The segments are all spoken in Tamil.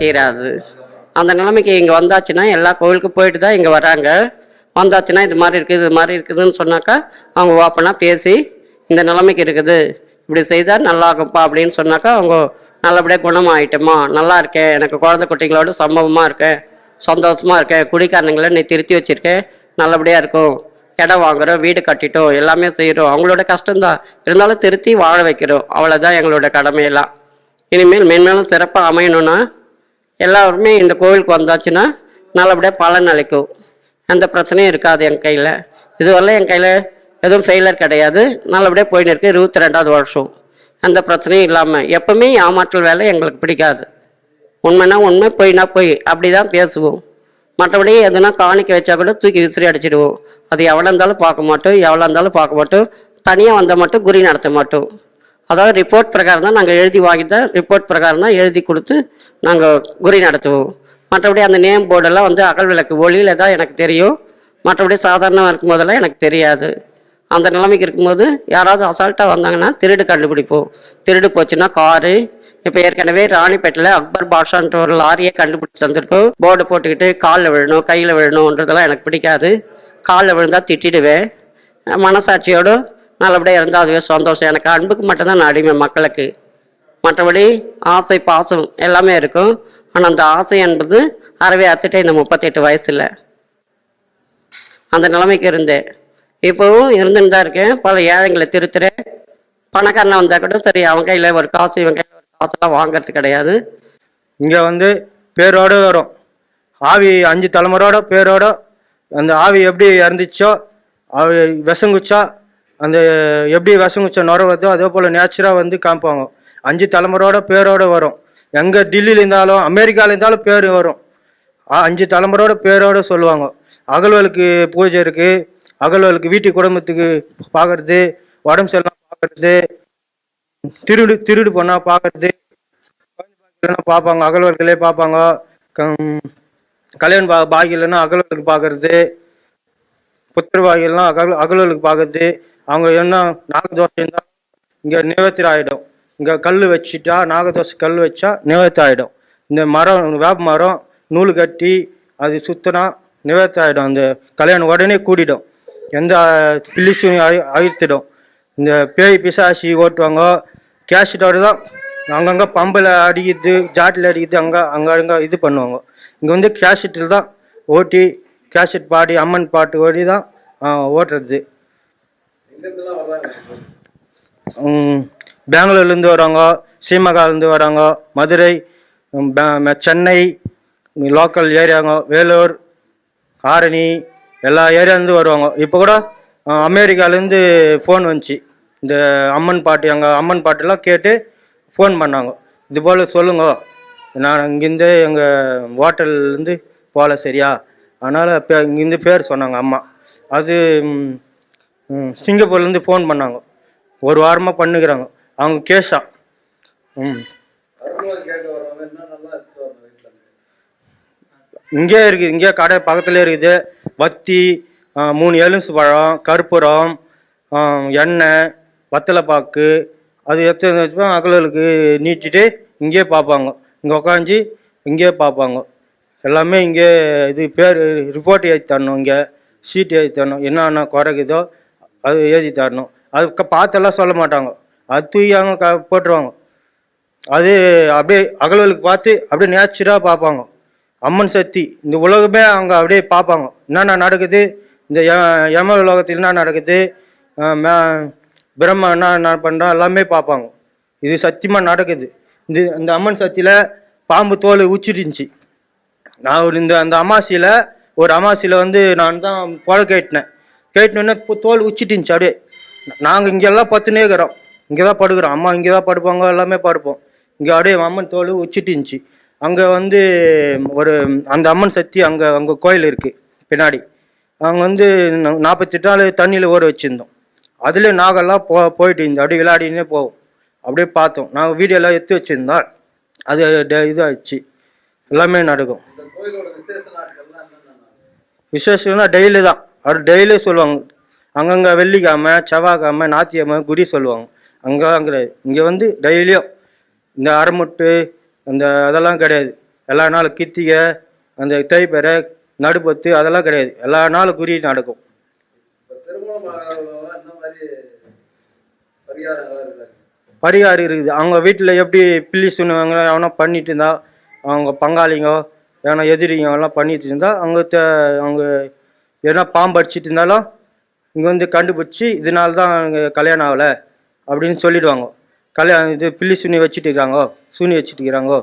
தீராது அந்த நிலைமைக்கு இங்கே வந்தாச்சுன்னா எல்லா கோவிலுக்கும் போயிட்டு தான் இங்கே வராங்க. வந்தாச்சுன்னா இது மாதிரி இருக்குது இது மாதிரி இருக்குதுன்னு சொன்னாக்கா அவங்க ஓப்பனாக பேசி இந்த நிலைமைக்கு இருக்குது. இப்படி செய்தால் நல்லாகும்ப்பா அப்படின்னு சொன்னாக்கா அவங்க நல்லபடியாக குணமாயிட்டோமா. நல்லா இருக்கேன் எனக்கு குழந்தை குட்டிகளோட சம்பவமாக இருக்கேன் சந்தோஷமாக இருக்கேன் குடிக்காரனுங்களை நீ திருத்தி வச்சிருக்கேன் நல்லபடியாக இருக்கும். இடம் வாங்குறோம் வீடு கட்டிட்டோம் எல்லாமே செய்கிறோம் அவங்களோட கஷ்டம்தான். இருந்தாலும் திருத்தி வாழ வைக்கிறோம். அவ்வளோதான் எங்களோட கடமையெல்லாம். இனிமேல் மென்மேலும் சிறப்பாக அமையணும்னா எல்லாருமே இந்த கோவிலுக்கு வந்தாச்சுன்னா நல்லபடியாக பலன் அளிக்கும். எந்த பிரச்சனையும் இருக்காது என் கையில். இதுவரை என் கையில் எதுவும் ஃபெயிலர் கிடையாது. நல்லபடியாக போயின்னு இருக்கு இருபத்தி ரெண்டாவது வருஷம். எந்த பிரச்சனையும் இல்லாமல் எப்பவுமே ஏமாற்றல் வேலை எங்களுக்கு பிடிக்காது. உண்மைனா உண்மை பொய்னா பொய். அப்படி தான் பேசுவோம். மற்றபடி எதுனா காணிக்க வச்சா கூட தூக்கி விசிறி அடிச்சிடுவோம். அது எவ்வளோ இருந்தாலும் பார்க்க மாட்டோம் எவ்வளோ இருந்தாலும் பார்க்க மாட்டோம். தனியாக வந்தால் மட்டும் குறி நடத்த மாட்டோம். அதாவது ரிப்போர்ட் பிரகாரம் தான் நாங்கள் எழுதி வாங்கிட்டு தான் ரிப்போர்ட் பிரகாரம் தான் எழுதி கொடுத்து நாங்கள் குறி நடத்துவோம். மற்றபடி அந்த நேம் போர்டெல்லாம் வந்து அகல் விளக்கு ஒளியில் தான் எனக்கு தெரியும். மற்றபடி சாதாரணமாக இருக்கும் போதெல்லாம் எனக்கு தெரியாது. அந்த நிலைமைக்கு இருக்கும்போது யாராவது அசால்ட்டாக வந்தாங்கன்னா திருடு கண்டுபிடிப்போம். திருடு போச்சுன்னா காரு. இப்போ ஏற்கனவே ராணிப்பேட்டில் அக்பர் பாஷான்ற ஒரு லாரியை கண்டுபிடிச்சி தந்திருக்கோம். போர்டு போட்டுக்கிட்டு காலில் விழணும் கையில் விழணுன்றதெல்லாம் எனக்கு பிடிக்காது. காலில் விழுந்தால் திட்டிடுவேன். மனசாட்சியோடு நல்லபடியாக இருந்தால் அதுவே சந்தோஷம். எனக்கு அன்புக்கு மட்டும்தான் நான் அடிமை மக்களுக்கு. மற்றபடி ஆசை பாசம் எல்லாமே இருக்கும். ஆனால் அந்த ஆசை என்பது அறவே அத்துட்டே இந்த முப்பத்தெட்டு வயசில். அந்த நிலைமைக்கு இருந்தேன். இப்போவும் இருந்துன்னு தான் இருக்கேன். பல ஏழைங்களை திருத்துறேன். பணக்காரனை வந்தால் கூட சரி அவன் கையில் ஒரு காசு இவன் கையில் ஒரு காசெல்லாம் வாங்குறது கிடையாது. இங்கே வந்து பேரோடு வரும். ஆவி அஞ்சு தலைமுறையோட பேரோட அந்த ஆவி எப்படி இறந்துச்சோ அவ விஷங்குச்சா அந்த எப்படி விஷம் நுர வருதோ அதே போல் நேச்சராக வந்து காமிப்பாங்க. அஞ்சு தலைமுறையோட பேரோட வரும். எங்கே டில்லியில் இருந்தாலும் அமெரிக்காவில் இருந்தாலும் பேர் வரும். அஞ்சு தலைமுறையோட பேரோட சொல்லுவாங்க. அகல்வலுக்கு பூஜை இருக்குது அகல்வலுக்கு வீட்டு குடும்பத்துக்கு பார்க்கறது உடம்பு செல்லாம் பார்க்கறது திருடு திருடு போனால் பார்க்கறது பார்ப்பாங்க அகல்வர்களே பார்ப்பாங்க கல்யாண பா பாகி இல்லைன்னா அகல்வலுக்கு பார்க்கறது புத்திர பாகியெல்லாம் அகல் அகல்வலுக்கு பார்க்கறது அவங்க என்ன நாகதோஷம் இருந்தால் இங்கே நிவர்த்தி ஆகிடும் இங்கே கல் வச்சுட்டா நாகதோஷ கல் வச்சா நிவர்த்தி ஆகிடும் இந்த மரம் வேப்ப மரம் நூல் கட்டி அது சுத்தினா நிவர்த்தி ஆகிடும் அந்த கல்யாணம் உடனே கூடிடும். எந்த பில்லிசும் அழித்திடும். இந்த பேய் பிசாசி ஓட்டுவாங்க. கேஷட்டோடு தான் அங்கங்கே பம்பில் அடிக்கிறது ஜாட்டில் அடிக்கிறது அங்கே அங்கே அங்கே இது பண்ணுவாங்க. இங்கே வந்து கேஷட்டில் தான் ஓட்டி கேஷட் பாடி அம்மன் பாட்டு ஓடி தான் ஓட்டுறது. பெங்களூர்லேருந்து வராங்க சீமகாலேருந்து வராங்க மதுரை சென்னை லோக்கல் ஏரியாங்க வேலூர் ஆரணி எல்லா ஏரியாலேருந்து வருவாங்க. இப்போ கூட அமெரிக்காலேருந்து ஃபோன் வந்துச்சு. இந்த அம்மன் பாட்டு எங்கள் அம்மன் பாட்டெல்லாம் கேட்டு ஃபோன் பண்ணாங்க. இது போல் சொல்லுங்க நான் இங்கேருந்து எங்கள் ஹோட்டல்லேருந்து போகல சரியா? அதனால் இப்போ இங்கேருந்து பேர் சொன்னாங்க அம்மா. அது ம், சிங்கப்பூர்லேருந்து ஃபோன் பண்ணாங்க. ஒரு வாரமாக பண்ணுக்கிறாங்க அவங்க கேஷா. ம். இங்கே இருக்குது இங்கே கடை பக்கத்துலேயே இருக்குது. வத்தி மூணு எலுமிச்சை பழம் கற்பூரம் எண்ணெய் வத்தலைப்பாக்கு அது எடுத்து வச்சுப்பா அகலுக்கு நீட்டிட்டு இங்கேயே பார்ப்பாங்க. இங்கே உக்காந்து இங்கேயே பார்ப்பாங்க. எல்லாமே இங்கே இது பேர் ரிப்போர்ட் எழுதி தரணும் இங்கே. சீட்டு எழுதி தரணும். என்னென்ன குறைக்குதோ அது எழுதி தரணும் அது பார்த்தெல்லாம் சொல்ல மாட்டாங்க. அது தூயாங்க க போட்டுருவாங்க. அது அப்படியே அகல்வலுக்கு பார்த்து அப்படியே நேச்சுராக பார்ப்பாங்க. அம்மன் சக்தி. இந்த உலகமே அவங்க அப்படியே பார்ப்பாங்க. என்னென்ன நடக்குது? இந்த ய- யம உலகத்தில் என்ன நடக்குது? அஹ் பிரம்ம என்ன என்ன பண்ணுறோம் எல்லாமே பார்ப்பாங்க. இது சத்தியமாக நடக்குது. இந்த இந்த அம்மன் சக்தியில் பாம்பு தோல் உச்சிருந்துச்சு. நான் ஒரு இந்த அந்த அமாசியில் ஒரு அமாசியில் வந்து நான் தான் புழ கேட்டினேன் கேட்டினோடனே தோல் உச்சிட்டுருந்துச்சு. அப்படியே நாங்கள் இங்கெல்லாம் பத்துனே இருக்கிறோம். இங்கே தான் படுக்கிறோம். அம்மா இங்கே தான் படுப்பாங்க. எல்லாமே படுப்போம். இங்கே அப்படியே அம்மன் தோல் உச்சிட்டுருந்துச்சு. அங்கே வந்து ஒரு அந்த அம்மன் சக்தி அங்கே அங்கே கோயில் இருக்குது பின்னாடி. அங்கே வந்து நாற்பத்தெட்டு நாள் தண்ணியில் ஊற வச்சுருந்தோம். அதில் நாகெல்லாம் போ போயிட்டு இருந்தோம் அப்படியே விளையாடினே போவோம். அப்படியே பார்த்தோம். நாங்கள் வீடியோலாம் எடுத்து வச்சுருந்தோம் அது இதாகிடுச்சு எல்லாமே நடக்கும். விசேஷம்னா டெய்லி தான் அவர் டெய்லி சொல்லுவாங்க. அங்கங்கே வெள்ளிக்கிழமை செவ்வாய்க்கிழமை ஞாயிற்றுக்கிழமை குடி சொல்லுவாங்க. அங்கே அங்கே இங்கே வந்து டெய்லியும் இந்த அரைமுட்டு இந்த அதெல்லாம் கிடையாது. எல்லா நாளும் கித்திகை அந்த தேய்ப்பெறை நடுப்பத்து அதெல்லாம் கிடையாது. எல்லா நாளும் குறி நடக்கும். பரிகாரம் இருக்குது. அவங்க வீட்டில் எப்படி பில்லி சுண்ணுவாங்க எவனா பண்ணிட்டு இருந்தா அவங்க பங்காளிங்க எவனா எதிரிங்க எல்லாம் பண்ணிட்டு இருந்தா அவங்க அவங்க எதனா பாம்பு அடிச்சிட்டு இருந்தாலும் இங்கே வந்து கண்டுபிடிச்சி இதனால தான் கல்யாணம் ஆகலை அப்படின்னு சொல்லிடுவாங்க. கல்யாணம் இது பில்லி சுண்ணி வச்சுட்டு இருக்காங்க சூனி வச்சுட்டு இருக்கிறாங்கோ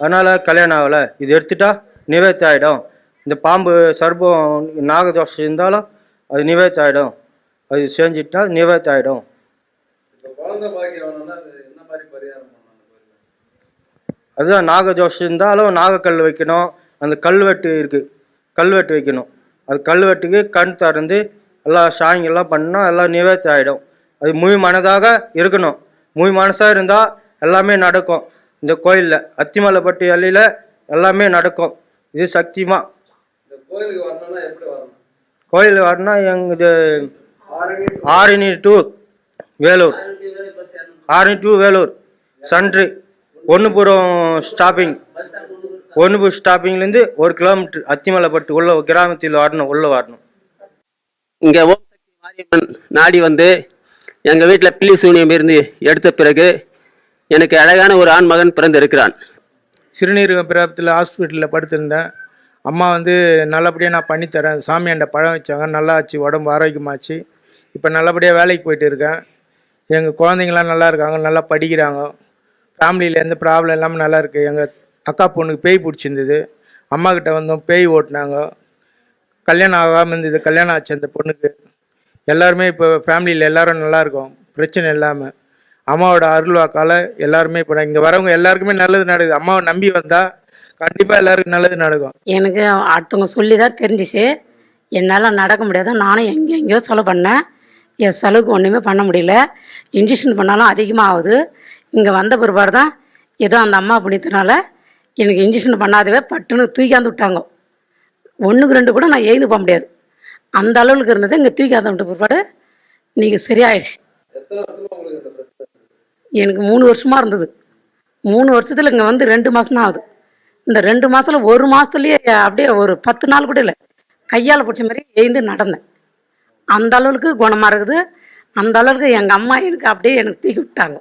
அதனால் கல்யாணம் ஆகலை. இது எடுத்துட்டா நிவர்த்தி ஆகிடும் இந்த பாம்பு சர்ப்பம் நாகதோஷம் இருந்தாலும் அது நிவர்த்தி ஆகிடும் அது செஞ்சுட்டா நிவர்த்தி ஆகிடும்? அதுதான் நாகதோஷம் இருந்தாலும் நாகக்கல் வைக்கணும். அந்த கல்வெட்டு இருக்குது கல்வெட்டு வைக்கணும். அது கல்வெட்டுக்கு கண் திறந்து எல்லாம் சாயங்கெல்லாம் பண்ணால் எல்லாம் நிவர்த்தி ஆகிடும் அது முழு மனதாக இருக்கணும். முழு மனசாக இருந்தால் எல்லாமே நடக்கும். இந்த கோயிலில் அத்திமலைப்பட்டி எல்லையில் எல்லாமே நடக்கும். இது சக்திமா வரணும்னா கோயில் வரணும்னா எங்கள் ஆரணி டு வேலூர். ஆரணி டு வேலூர். சன்று. ஒன்றுபுரம் ஸ்டாப்பிங் ஒன்றுபுரம் ஸ்டாப்பிங்லேருந்து ஒரு கிலோமீட்டர் அத்திமலைப்பட்டு உள்ள கிராமத்தில் வரணும் உள்ளே வரணும். இங்கே ஓம் சக்தி மாரியம்மன் நாடி வந்து எங்கள் வீட்டில் பில்லி சூனியம் இருந்து எடுத்த பிறகு எனக்கு அழகான ஒரு ஆண் மகன் பிறந்து இருக்கிறான் சிறுநீரக பிராப்தியில் ஹாஸ்பிட்டலில் படுத்திருந்தேன். அம்மா வந்து நல்லபடியாக நான் பண்ணித்தரேன் சாமியாண்ட பழம் வச்சாங்க. நல்லா ஆச்சு. உடம்பு ஆரோக்கியமாச்சு. இப்போ நல்லபடியாக வேலைக்கு போயிட்டு இருக்கேன். எங்கள் குழந்தைங்களாம் நல்லா இருக்காங்க. நல்லா படிக்கிறாங்க. ஃபேமிலியில் எந்த ப்ராப்ளம் இல்லாமல் நல்லா இருக்குது எங்கள் அக்கா பொண்ணுக்கு பேய் பிடிச்சிருந்தது. அம்மா கிட்ட வந்தோம் பேய் ஓட்டினாங்க. கல்யாணம் ஆகாமல் இருந்தது கல்யாணம் ஆச்சு அந்த பொண்ணுக்கு. எல்லாருமே இப்போ ஃபேமிலியில் எல்லாரும் நல்லா இருக்கும் பிரச்சனை இல்லாமல் அம்மாவோட அருள்வாக்கால் எல்லாருமே இப்போ இங்கே வரவங்க எல்லாருக்குமே நல்லது நடக்குது. அம்மாவை நம்பி வந்தால் கண்டிப்பாக எல்லாருக்கும் நல்லது நடக்கும். எனக்கு அடுத்தவங்க சொல்லி தான் தெரிஞ்சிச்சு. என்னால் நடக்க முடியாது நானும் எங்கே எங்கேயோ செலவு பண்ணேன். என் செலவுக்கு ஒன்றுமே பண்ண முடியல. இன்ஜெக்ஷன் பண்ணாலும் அதிகமாக ஆகுது இங்கே வந்த பிற்பாடு தான் ஏதோ அந்த அம்மா புண்ணியத்தினால எனக்கு இன்ஜெக்ஷன் பண்ணாதவே பட்டுன்னு தூக்கியாந்து விட்டாங்க. ஒன்றுக்கு ரெண்டு கூட நான் எழுந்து போக முடியாது. அந்த அளவுக்கு இருந்தது இங்கே தூக்கியாந்து விட்ட பிற்பாடு நீங்கள் சரியாயிடுச்சு. எத்தனை வருஷமா உங்களுக்கு இந்த பிரச்சனை எனக்கு மூணு வருஷமாக இருந்தது. மூணு வருஷத்தில் இங்கே வந்து ரெண்டு மாதம் தான் ஆகுது. இந்த ரெண்டு மாதத்தில் ஒரு மாதத்துலேயே அப்படியே ஒரு பத்து நாள் கூட இல்லை. கையால் பிடிச்ச மாதிரி எழுந்து நடந்தேன். அந்த அளவுக்கு குணமாக இருக்குது. அந்த அளவுக்கு எங்கள் அம்மா எனக்கு அப்படியே எனக்கு தூக்கி விட்டாங்க.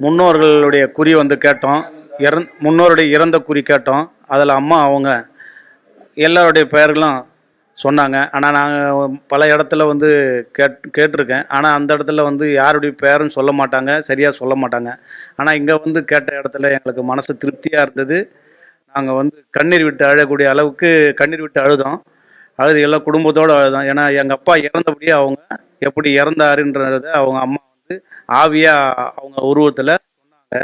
முன்னோர்களுடைய குறி வந்து கேட்டோம். இறந் முன்னோருடைய இறந்த குறி கேட்டோம். அதில் அம்மா அவங்க எல்லாருடைய பெயர்களும் சொன்னாங்க. ஆனால் நாங்கள் பல இடத்துல வந்து கேட் கேட்டிருக்கேன். ஆனால் அந்த இடத்துல வந்து யாருடைய பேரும் சொல்ல மாட்டாங்க. சரியாக சொல்ல மாட்டாங்க. ஆனால் இங்கே வந்து கேட்ட இடத்துல எங்களுக்கு மனசு திருப்தியாக இருந்தது. நாங்கள் வந்து கண்ணீர் விட்டு அழக்கூடிய அளவுக்கு கண்ணீர் விட்டு அழுதோம். அழுது எல்லாம் குடும்பத்தோடு அழுதோம். ஏன்னா எங்கள் அப்பா இறந்தபடியே அவங்க எப்படி இறந்தாருன்றத அவங்க அம்மா வந்து ஆவியாக அவங்க உருவத்தில் சொன்னாங்க.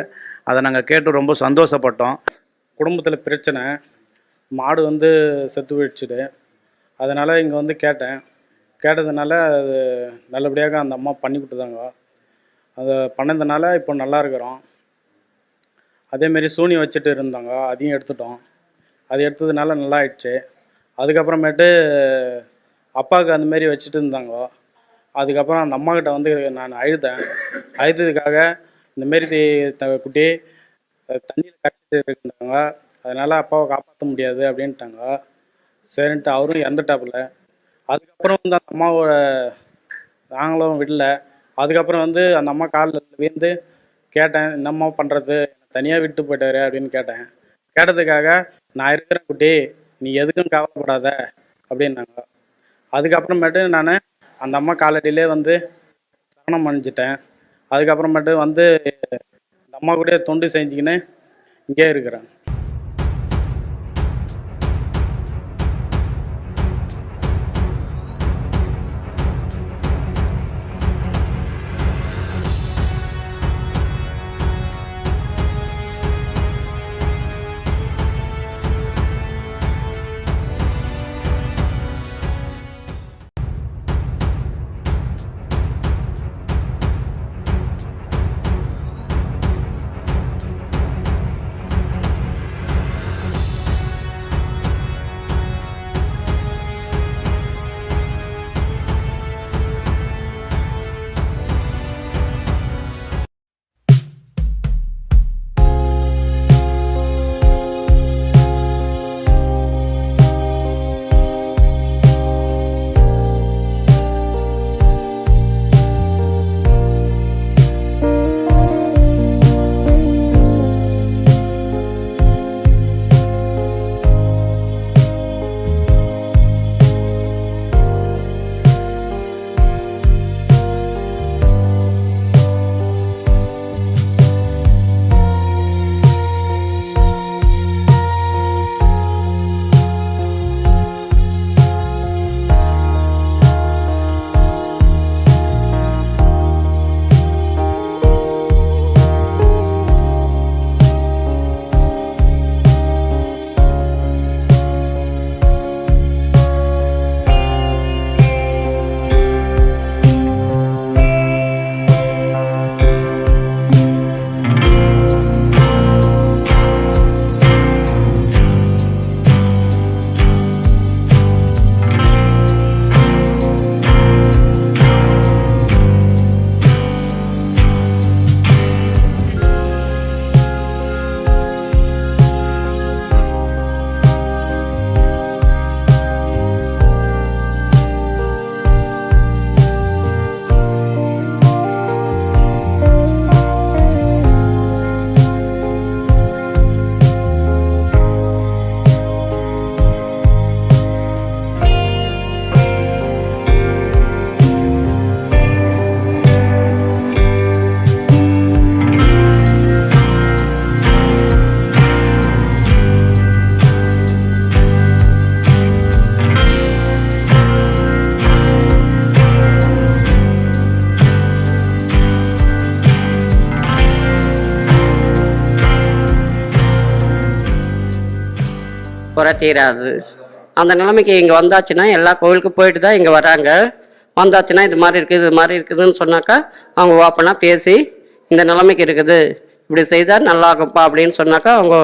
அதை நாங்கள் கேட்டு ரொம்ப சந்தோஷப்பட்டோம். குடும்பத்தில் பிரச்சனை. மாடு வந்து செத்து போயிடுச்சுது அதனால் இங்கே வந்து கேட்டேன். கேட்டதுனால அது நல்லபடியாக அந்த அம்மா பண்ணி கொடுத்தாங்க அதை பண்ணதுனால இப்போ நல்லா இருக்கிறோம். அதேமாரி சூனி வச்சுட்டு இருந்தாங்க. அதையும் எடுத்துட்டோம். அது எடுத்ததுனால நல்லா ஆயிடுச்சு. அதுக்கப்புறமேட்டு அப்பாவுக்கு அந்தமாரி வச்சுட்டு இருந்தாங்க. அதுக்கப்புறம் அந்த அம்மாக்கிட்ட வந்து நான் அழுதேன். அழுததுக்காக இந்தமாரி த- குட்டி தண்ணியில் கட்டிட்டு இருந்தாங்க அதனால் அப்பாவை காப்பாற்ற முடியாது அப்படின்ட்டாங்க. சரின்ட்டு அவரும் இறந்துட்டாப்புல. அதுக்கப்புறம் வந்து அந்த அம்மாவோட நாங்களும் விடல. அதுக்கப்புறம் வந்து அந்த அம்மா காலில் விழுந்து கேட்டேன் என்னம்மா பண்ணுறது தனியாக விட்டு போயிட்டாரு அப்படின்னு கேட்டேன். கேட்டதுக்காக நான் இருக்கிறேன் குட்டி. நீ எதுக்கும் கவலைப்படாத அப்படின்னாங்க. அதுக்கப்புறமேட்டு நான் அந்த அம்மா காலடியிலே வந்து சரணம் அணிஞ்சிட்டேன். அதுக்கப்புறமேட்டு வந்து நம்ம அம்மா கூட தொண்டு செஞ்சுக்கின்னு இங்கே இருக்கிறேன். தீராது அந்த நிலைமைக்கு இங்கே வந்தாச்சுன்னா எல்லா கோவிலுக்கும் போயிட்டு தான் இங்கே வராங்க. வந்தாச்சுன்னா இது மாதிரி இருக்குது இது மாதிரி இருக்குதுன்னு சொன்னாக்கா அவங்க ஓப்பனாக பேசி இந்த நிலைமைக்கு இருக்குது. இப்படி செய்தால் நல்லா இருக்கும்ப்பா அப்படின்னு சொன்னாக்கா அவங்க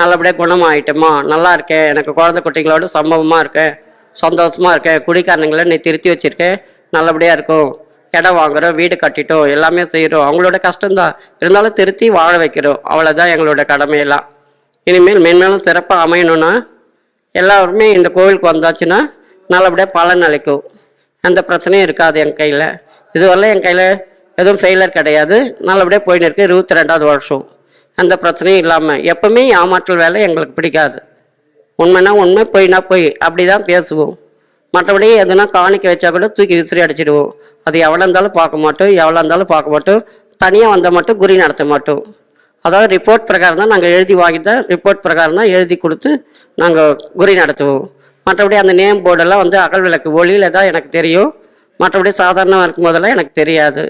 நல்லபடியாக குணமாயிட்டோமா. நல்லா இருக்கேன் எனக்கு குழந்தை குட்டிங்களோட சம்பவமாக இருக்கேன் சந்தோஷமாக இருக்கேன் குடிக்காரனுங்களை நீ திருத்தி வச்சிருக்கேன் நல்லபடியாக இருக்கும். இடம் வாங்குறோம் வீடு கட்டிட்டோம் எல்லாமே செய்கிறோம் அவங்களோட கஷ்டம்தான். இருந்தாலும் திருத்தி வாழ வைக்கிறோம். அவ்வளோதான் எங்களோட கடமையெல்லாம். இனிமேல் மென்மேலும் சிறப்பாக அமையணும்னா எல்லாருமே இந்த கோவிலுக்கு வந்தாச்சுன்னா நல்லபடியாக பலன் அளிக்கும். எந்த பிரச்சனையும் இருக்காது என் கையில். இதுவரை என் கையில் எதுவும் ஃபெயிலர் கிடையாது. நல்லபடியாக போயின்னு இருக்கு இருபத்தி ரெண்டாவது வருஷம். எந்த பிரச்சனையும் இல்லாமல் எப்பவுமே ஏமாற்றல் வேலை எங்களுக்கு பிடிக்காது. உண்மைனா உண்மை பொய்னா பொய். அப்படி தான் பேசுவோம். மற்றபடி எதுனா காணிக்க வச்சா கூட தூக்கி விசிறி அடிச்சிடுவோம். அது எவ்வளோ இருந்தாலும் பார்க்க மாட்டோம் எவ்வளோ இருந்தாலும் பார்க்க மாட்டோம். தனியாக வந்தால் மட்டும் குறி நடத்த மாட்டோம். அதாவது ரிப்போர்ட் பிரகாரம் தான் நாங்கள் எழுதி வாங்கி தான் ரிப்போர்ட் பிரகாரம் தான் எழுதி கொடுத்து நாங்கள் குறி நடத்துவோம். மற்றபடி அந்த நேம் போர்டெல்லாம் வந்து அகல் விளக்கு ஒளியில் தான் எனக்கு தெரியும். மற்றபடி சாதாரணமாக இருக்கும் போதெல்லாம் எனக்கு தெரியாது.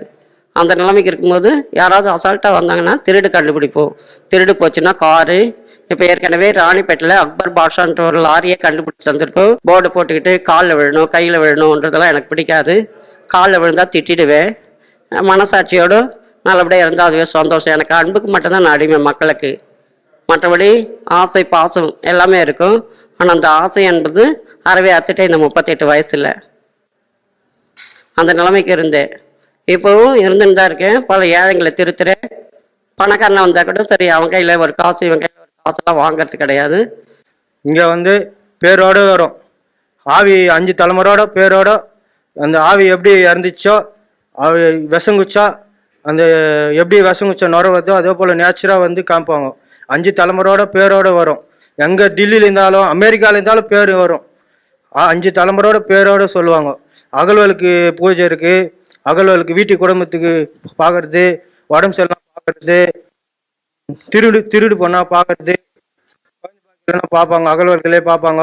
அந்த நிலைமைக்கு இருக்கும்போது யாராவது அசால்ட்டாக வந்தாங்கன்னா திருடு கண்டுபிடிப்போம். திருடு போச்சுன்னா காரு. இப்போ ஏற்கனவே ராணிப்பேட்டில் அக்பர் பாஷான்ற ஒரு லாரியை கண்டுபிடிச்சி தந்திருக்கோம். போர்டு போட்டுக்கிட்டு காலில் விழணும் கையில் விழணுன்றதெல்லாம் எனக்கு பிடிக்காது. காலில் விழுந்தால் திட்டிடுவேன். மனசாட்சியோடு நல்லபடியாக இருந்தால் அதுவே சந்தோஷம். எனக்கு அன்புக்கு மட்டும்தான் நான் அடிமை மக்களுக்கு. மற்றபடி ஆசை பாசம் எல்லாமே இருக்கும். ஆனால் அந்த ஆசை என்பது அறவே அத்துட்டே இந்த முப்பத்தெட்டு வயசில். அந்த நிலைமைக்கு இருந்தேன். இப்போவும் இருந்துன்னு தான் இருக்கேன். பல ஏழைங்களை திருத்துறேன். பணக்காரனை வந்தால் கூட சரி அவன் கையில் ஒரு காசு இவன் கையில் ஒரு காசெல்லாம் வாங்குறது கிடையாது. இங்கே வந்து பேரோட வரும். ஆவி அஞ்சு தலைமுறையோட பேரோட அந்த ஆவி எப்படி இறந்துச்சோ ஆவி விஷங்குச்சா அந்த எப்படி விஷங்குச்சோ நுர வருதோ அதே போல் நேச்சராக வந்து காமிப்பாங்க அஞ்சு தலைமுறையோட பேரோட வரும். எங்கே டில்லியில் இருந்தாலும் அமெரிக்காவில் இருந்தாலும் பேர் வரும். ஆ, அஞ்சு தலைமுறையோட பேரோட சொல்லுவாங்க. அகல்வலுக்கு பூஜை இருக்குது அகல்வலுக்கு வீட்டு குடும்பத்துக்கு பார்க்கறது உடம்பு சரியில்லாம் பார்க்கறது திருடு திருடு பண்ணால் பார்க்கறது பார்ப்பாங்க அகல்வர்களே பார்ப்பாங்க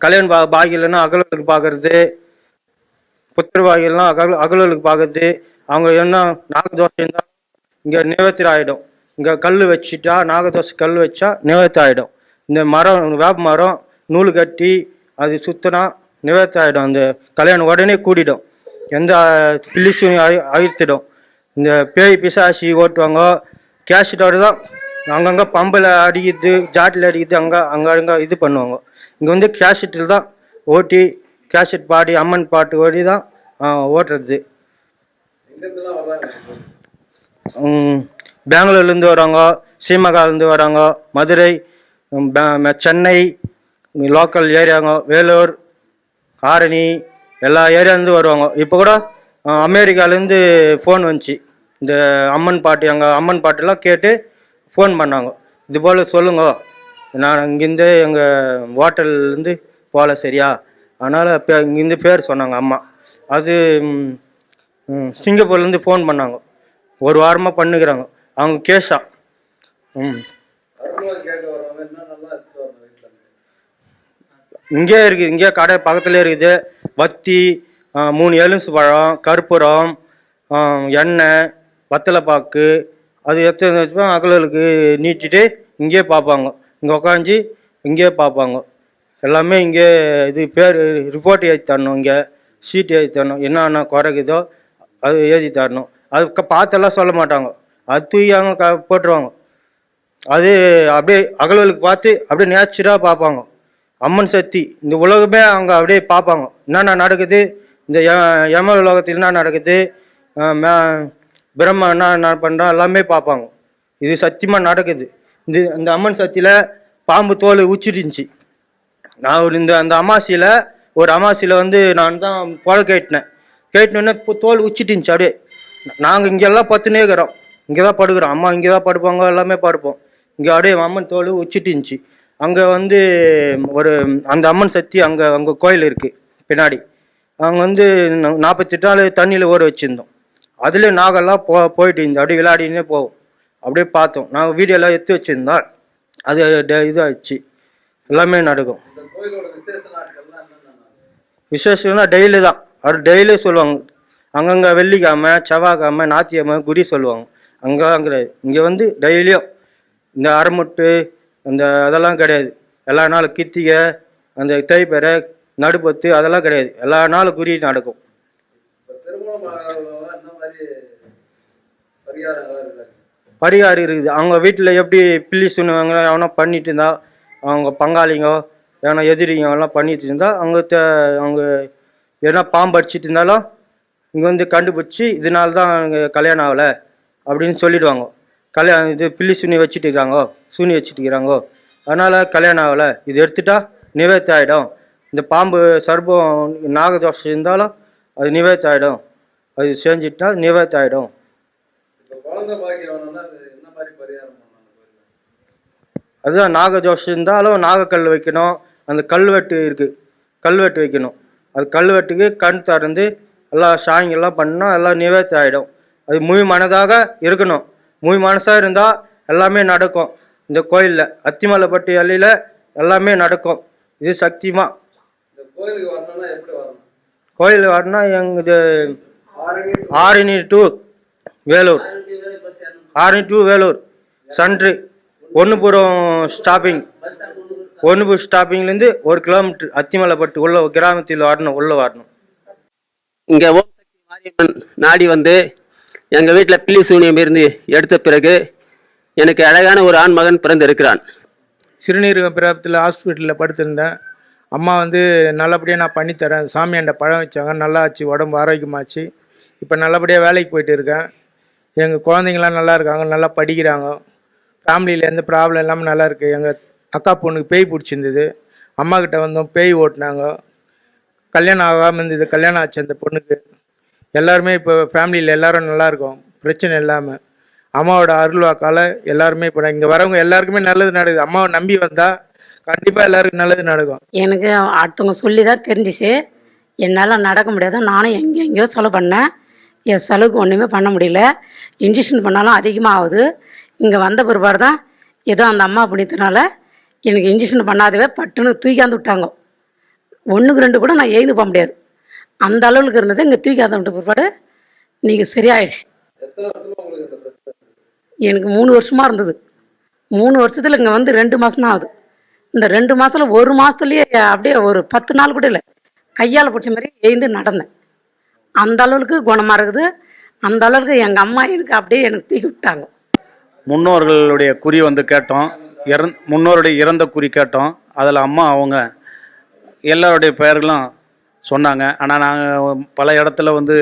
கல்யாண பா பாகி அகல்வலுக்கு பார்க்கறது புத்திர பாகிலாம் அகல் அகல்வலுக்கு பார்க்கறது அவங்க என்ன நாகதோஷம் இருந்தால் இங்கே நிவர்த்தி ஆகிடும் இங்கே கல் வச்சுட்டா நாகதோஷ கல் வச்சா நிவர்த்தி ஆகிடும் இந்த மரம் வேப்ப மரம் நூல் கட்டி அது சுத்தினா நிவர்த்தி ஆகிடும் அந்த கல்யாணம் உடனே கூடிடும். எந்த பில்லிசும் அழித்திடும். இந்த பேய் பிசாசி ஓட்டுவாங்க கேஷட்டோட தான் அங்கங்கே பம்பில் அடிக்கிறது ஜாட்டில் அடிக்கிறது அங்கே அங்கே அங்கே இது பண்ணுவாங்க. இங்கே வந்து கேஷட்டில் தான் ஓட்டி கேஷட் பாடி அம்மன் பாட்டு ஓடி தான் ஓட்டுறது. பெங்களூர்லேருந்து வராங்க சீமகாலேருந்து வராங்க மதுரை பெ- சென்னை லோக்கல் ஏரியாங்க வேலூர் ஆரணி எல்லா ஏரியாலேருந்து வருவாங்க. இப்போ கூட அமெரிக்காலேருந்து ஃபோன் வந்துச்சு. இந்த அம்மன் பாட்டு எங்கள் அம்மன் பாட்டுலாம் கேட்டு ஃபோன் பண்ணாங்க. இது போல் சொல்லுங்க நான் இங்கேருந்து எங்கள் ஹோட்டல்லேருந்து போகல சரியா? அதனால் இப்போ இங்கேருந்து பேர் சொன்னாங்க அம்மா. அது ம், சிங்கப்பூர்லேருந்து ஃபோன் பண்ணாங்க. ஒரு வாரமாக பண்ணுக்கிறாங்க அவங்க கேஷா ம். இங்கே இருக்குது. இங்கே கடை பக்கத்துலேயே இருக்குது. வத்தி மூணு எலுமிச்சை பழம் கற்பூரம் எண்ணெய் வத்தலைப்பாக்கு அது எத்தனை வச்சுப்போம் அகலுக்கு நீட்டிட்டு இங்கேயே பார்ப்பாங்க. இங்கே உக்காஞ்சி இங்கேயே பார்ப்பாங்க. எல்லாமே இங்கே இது பேர் ரிப்போர்ட் எழுதி தரணும் இங்கே. சீட்டு எழுதி தரணும். என்னென்ன குறைக்குதோ அது எழுதி தரணும் அது பார்த்தெல்லாம் சொல்ல மாட்டாங்க. அது தூயாங்க க போட்டுருவாங்க. அது அப்படியே அகலவலுக்கு பார்த்து அப்படியே நேச்சராக பார்ப்பாங்க. அம்மன் சக்தி. இந்த உலகமே அவங்க அப்படியே பார்ப்பாங்க. என்னென்ன நடக்குது? இந்த ய- யம உலகத்தில் என்ன நடக்குது? மே- பிரம்ம என்ன என்ன பண்ணுறோம் எல்லாமே பார்ப்பாங்க. இது சத்தியமாக நடக்குது. இந்த இந்த அம்மன் சக்தியில் பாம்பு தோல் உச்சிருந்துச்சு. நான் ஒரு இந்த அந்த அமாசியில் ஒரு அமாசியில் வந்து நான் தான் புழ கேட்டினேன் கேட்டினோடனே தோல் உச்சிட்டுருந்துச்சு அப்படியே. நாங்கள் இங்கெல்லாம் பத்துனே இருக்கிறோம். இங்கே தான் படுக்கிறோம். அம்மா இங்கே தான் படுப்பாங்க எல்லாமே படுப்போம். இங்கே அப்படியே அம்மன் தோல் உச்சிட்டுருந்துச்சு. அங்கே வந்து ஒரு அந்த அம்மன் சக்தி அங்கே அங்கே கோயில் இருக்குது பின்னாடி. அங்கே வந்து நாற்பத்தெட்டு நாள் தண்ணியில் ஊற வச்சுருந்தோம். அதில் நாகெல்லாம் போ போயிட்டு இருந்தோம் அப்படியே விளையாடினே போவோம். அப்படியே பார்த்தோம். நாங்கள் வீடியோலாம் எடுத்து வச்சுருந்தோம் அது இதாகிடுச்சு எல்லாமே நடக்கும்? விசேஷம்னா டெய்லி தான் அவர் டெய்லி சொல்லுவாங்க. அங்கங்கே வெள்ளிக்கிழமை செவ்வாய்க்கிழமை ஞாயிற்றுக்கிழமை குடி சொல்லுவாங்க. அங்கே கிடையாது இங்கே வந்து டெய்லியும் இந்த அரைமுட்டு இந்த அதெல்லாம் கிடையாது. எல்லா நாளும் கித்திகை அந்த தேய்ப்பெறை நடுப்பத்து அதெல்லாம் கிடையாது. எல்லா நாளும் குறி நடக்கும். பரிகாரம் இருக்குது. அவங்க வீட்டில் எப்படி பில்லி சுண்ணுவாங்க எவனா பண்ணிட்டு இருந்தா அவங்க பங்காளிங்க எவனா எதிரிங்க எல்லாம் பண்ணிட்டு இருந்தா அவங்க அவங்க எதனா பாம்பு அடிச்சிட்டு இருந்தாலும் இங்கே வந்து கண்டுபிடிச்சி இதனால தான் கல்யாணம் ஆகலை அப்படின்னு சொல்லிடுவாங்க. கல்யாணம் இது பில்லி சுனி வச்சுட்டு இருக்காங்க சூனி வச்சுட்டு இருக்கிறாங்கோ அதனால் கல்யாணம் ஆகலை. இது எடுத்துட்டா நிவேர்த்தி ஆகிடும் இந்த பாம்பு சர்ப்பம் நாகதோஷம் இருந்தாலும் அது நிவேர்த்தி ஆகிடும் அது செஞ்சுட்டா நிவேர்த்தி ஆகிடும் அதுதான் நாகதோஷம் இருந்தாலும் நாகக்கல் வைக்கணும். அந்த கல்வெட்டு இருக்குது கல்வெட்டு வைக்கணும். அது கல்வெட்டுக்கு கண் திறந்து எல்லாம் சாயங்கெல்லாம் பண்ணால் எல்லாம் நிவர்த்தி ஆகிடும் அது முழு மனதாக இருக்கணும். முழு மனசாக இருந்தால் எல்லாமே நடக்கும். இந்த கோயிலில் அத்திமலைப்பட்டி அள்ளியில் எல்லாமே நடக்கும். இது சக்திமா கோயில் வரணும்னா எங்கள் ஆரணி டு வேலூர். ஆரணி டு வேலூர். சன்று. ஒன்றுபுரம் ஸ்டாப்பிங் ஒன்றுபுரம் ஸ்டாப்பிங்லேருந்து ஒரு கிலோமீட்டர் அத்திமலைப்பட்டு உள்ள கிராமத்தில் வரணும் உள்ளே வரணும். இங்கே ஓம் சக்தி மாரியம்மன் நாடி வந்து எங்கள் வீட்டில் பில்லி சூனியம் இருந்து எடுத்த பிறகு எனக்கு அழகான ஒரு ஆண் மகன் பிறந்து இருக்கிறான் சிறுநீரகம் பிராப்தியில் ஹாஸ்பிட்டலில் படுத்திருந்தேன். அம்மா வந்து நல்லபடியாக நான் பண்ணித்தரேன் சாமியாண்ட பழம் வச்சாங்க. நல்லா ஆச்சு உடம்பு ஆரோக்கியமாச்சு. இப்போ நல்லபடியாக வேலைக்கு போயிட்டு இருக்கேன். எங்கள் குழந்தைங்களாம் நல்லா இருக்காங்க நல்லா படிக்கிறாங்க. ஃபேமிலியில் எந்த ப்ராப்ளம் இல்லாமல் நல்லா இருக்குது எங்கள் அக்கா பொண்ணுக்கு பேய் பிடிச்சிருந்தது. அம்மா கிட்ட வந்தோம் பேய் ஓட்டினாங்க. கல்யாணம் ஆகாமல் இருந்தது கல்யாணம் ஆச்சு அந்த பொண்ணுக்கு. எல்லாருமே இப்போ ஃபேமிலியில் எல்லாரும் நல்லா பிரச்சனை இல்லாமல் அம்மாவோட அருள்வாக்கால் எல்லாருமே இப்போ இங்கே வரவங்க எல்லாருக்குமே நல்லது நடக்குது. அம்மாவை நம்பி வந்தால் கண்டிப்பாக எல்லாருக்கும் நல்லது நடக்கும். எனக்கு அடுத்தவங்க சொல்லி தான் தெரிஞ்சிச்சு. என்னால் நடக்க முடியாது நானும் எங்கே எங்கேயோ செலவு பண்ணேன். என் செலவுக்கு ஒன்றுமே பண்ண முடியல. இன்ஜெக்ஷன் பண்ணாலும் அதிகமாக ஆகுது இங்கே வந்த பிற்பாடு தான் ஏதோ அந்த அம்மா புண்ணியத்தினால எனக்கு இன்ஜெக்ஷன் பண்ணாதவே பட்டுன்னு தூக்கியாந்து விட்டாங்க. ஒன்றுக்கு ரெண்டு கூட நான் எழுந்து போக முடியாது. அந்த அளவுக்கு இருந்தது இங்கே தூக்கியாந்து விட்ட பிற்பாடு நீங்கள் சரியாயிடுச்சு. எனக்கு மூணு வருஷமாக இருந்தது. மூணு வருஷத்தில் இங்கே வந்து ரெண்டு மாதம் தான் ஆகுது. இந்த ரெண்டு மாதத்தில் ஒரு மாதத்துலேயே அப்படியே ஒரு பத்து நாள் கூட இல்லை. கையால் பிடிச்ச மாதிரி எழுந்து நடந்தேன். அந்த அளவுக்கு குணமாக இருக்குது. அந்த அளவுக்கு எங்கள் அம்மா எனக்கு அப்படியே எனக்கு தூக்கி விட்டாங்க. முன்னோர்களுடைய குறி வந்து கேட்டோம். இறந் முன்னோருடைய இறந்த குறி கேட்டோம். அதில் அம்மா அவங்க எல்லாருடைய பெயர்களும் சொன்னாங்க. ஆனால் நாங்கள் பல இடத்துல வந்து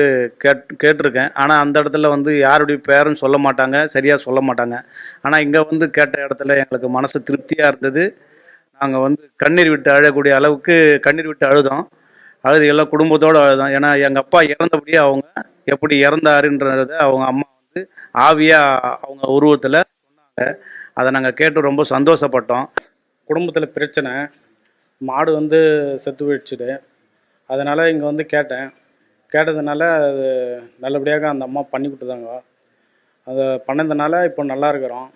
கேட் கேட்டிருக்கேன். ஆனால் அந்த இடத்துல வந்து யாருடைய பேரும் சொல்ல மாட்டாங்க. சரியாக சொல்ல மாட்டாங்க. ஆனால் இங்கே வந்து கேட்ட இடத்துல எங்களுக்கு மனசு திருப்தியாக இருந்தது. நாங்கள் வந்து கண்ணீர் விட்டு அழக்கூடிய அளவுக்கு கண்ணீர் விட்டு அழுதோம். அழுது எல்லாம் குடும்பத்தோடு அழுதோம். ஏன்னா எங்கள் அப்பா இறந்தபடியே அவங்க எப்படி இறந்தாருன்றத அவங்க அம்மா வந்து ஆவியாக அவங்க உருவத்தில் சொன்னாங்க. அதை நாங்கள் கேட்டு ரொம்ப சந்தோஷப்பட்டோம். குடும்பத்தில் பிரச்சனை. மாடு வந்து செத்து போயிடுச்சுது. அதனால் இங்கே வந்து கேட்டேன். கேட்டதுனால அது நல்லபடியாக அந்த அம்மா பண்ணி கொடுத்தாங்க. அதை பண்ணதுனால இப்போ நல்லா இருக்கிறோம்.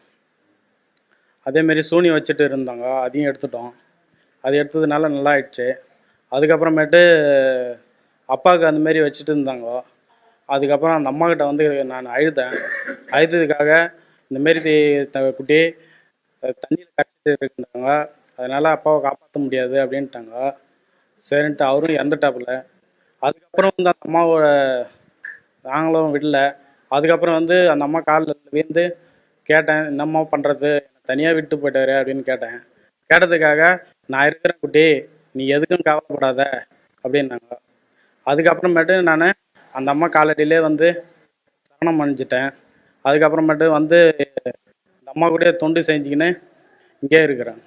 அதேமாரி சூனி வச்சுட்டு இருந்தாங்க. அதையும் எடுத்துட்டோம். அது எடுத்ததுனால நல்லா ஆயிடுச்சு. அதுக்கப்புறமேட்டு அப்பாவுக்கு அந்தமாரி வச்சுட்டு இருந்தாங்க. அதுக்கப்புறம் அந்த அம்மாக்கிட்ட வந்து நான் அழுதேன். அழுததுக்காக இந்தமாரி த- குட்டி தண்ணியில் கட்டிட்டு இருந்தாங்க அதனால் அப்பாவை காப்பாற்ற முடியாது அப்படின்ட்டாங்க. சரின்ட்டு அவரும் இறந்துட்டாப்புல. அதுக்கப்புறம் வந்து அந்த அம்மாவோட நாங்களும் விடல. அதுக்கப்புறம் வந்து அந்த அம்மா காலில் விழுந்து கேட்டேன் என்னம்மா பண்ணுறது தனியாக விட்டு போயிட்டாரு அப்படின்னு கேட்டேன். கேட்டதுக்காக நான் இருக்கிறேன் குட்டி. நீ எதுக்கும் கவலைப்படாத அப்படின்னாங்க. அதுக்கப்புறமேட்டு நான் அந்த அம்மா காலடியிலே வந்து சரணம் அணிஞ்சிட்டேன். அதுக்கப்புறமேட்டு வந்து அம்மா கூட தொண்டு செஞ்சுக்கின்னு இங்கே இருக்கிறேன்.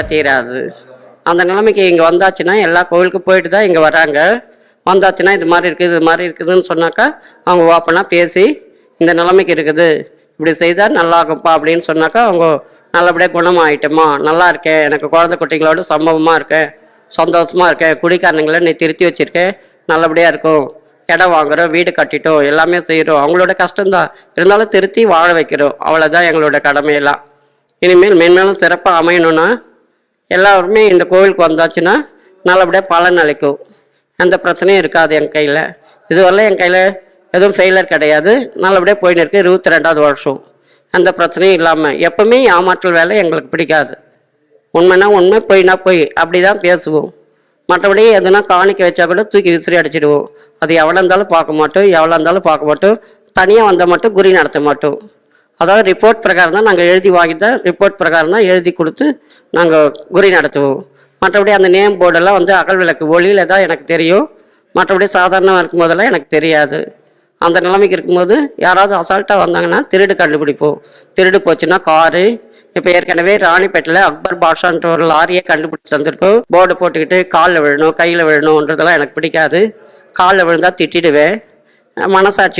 குறை தீராது. அந்த நிலைமைக்கு இங்கே வந்தாச்சுன்னா எல்லா கோவிலுக்கும் போயிட்டு தான் இங்கே வராங்க. வந்தாச்சுன்னா இது மாதிரி இருக்குது இது மாதிரி இருக்குதுன்னு சொன்னாக்கா அவங்க ஓப்பனாக பேசி இந்த நிலைமைக்கு இருக்குது. இப்படி செய்தால் நல்லா இருக்கும்ப்பா அப்படின்னு சொன்னாக்கா அவங்க நல்லபடியாக குணமாயிட்டோமா. நல்லா இருக்கேன் எனக்கு குழந்தை குட்டிகளோட சம்பவமாக இருக்கேன் சந்தோஷமாக இருக்கேன் குடிக்காரனுங்களை நீ திருத்தி வச்சிருக்கேன் நல்லபடியாக இருக்கும் இடம் வாங்குறோம் வீடு கட்டிட்டோம் எல்லாமே செய்கிறோம் அவங்களோட கஷ்டம்தான். இருந்தாலும் திருத்தி வாழ வைக்கிறோம். அவ்வளோதான் எங்களோட கடமையெல்லாம். இனிமேல் மென்மேலும் சிறப்பாக அமையணும்னா எல்லாருமே இந்த கோவிலுக்கு வந்தாச்சுன்னா நல்லபடியாக பலன் அளிக்கும். எந்த பிரச்சனையும் இருக்காது என் கையில். இதுவரை என் கையில் எதுவும் ஃபெயிலர் கிடையாது. நல்லபடியாக போயின்னு இருக்கு இருபத்தி ரெண்டாவது வருஷம். எந்த பிரச்சனையும் இல்லாமல் எப்பவுமே ஏமாற்றல் வேலை எங்களுக்கு பிடிக்காது. உண்மைனா உண்மை பொய்னா பொய். அப்படி தான் பேசுவோம். மற்றபடி எதுனா காணிக்க வச்சா கூட தூக்கி விசிறி அடிச்சிடுவோம். அது எவ்வளோ இருந்தாலும் பார்க்க மாட்டோம் எவ்வளோ இருந்தாலும் பார்க்க மாட்டோம். தனியாக வந்தால் மட்டும் குறி நடத்த மாட்டோம். அதாவது ரிப்போர்ட் பிரகாரம் தான் நாங்கள் எழுதி வாங்கிட்டு தான் ரிப்போர்ட் பிரகாரம் தான் எழுதி கொடுத்து நாங்கள் குறி நடத்துவோம். மற்றபடி அந்த நேம் போர்டெல்லாம் வந்து அகல் விளக்கு ஒளியில் தான் எனக்கு தெரியும். மற்றபடி சாதாரணமாக இருக்கும்போதெல்லாம் எனக்கு தெரியாது. அந்த நிலைமைக்கு இருக்கும்போது யாராவது அசால்ட்டாக வந்தாங்கன்னா திருடு கண்டுபிடிப்போம். திருடு போச்சுன்னா காரு. இப்போ ஏற்கனவே ராணிப்பேட்டில் அக்பர் பாஷான்ற ஒரு லாரியை கண்டுபிடிச்சி தந்திருக்கோம். போர்டு போட்டுக்கிட்டு காலில் விழணும் கையில் விழணுன்றதெல்லாம் எனக்கு பிடிக்காது. காலில் விழுந்தால் திட்டிடுவேன். மனசாட்சி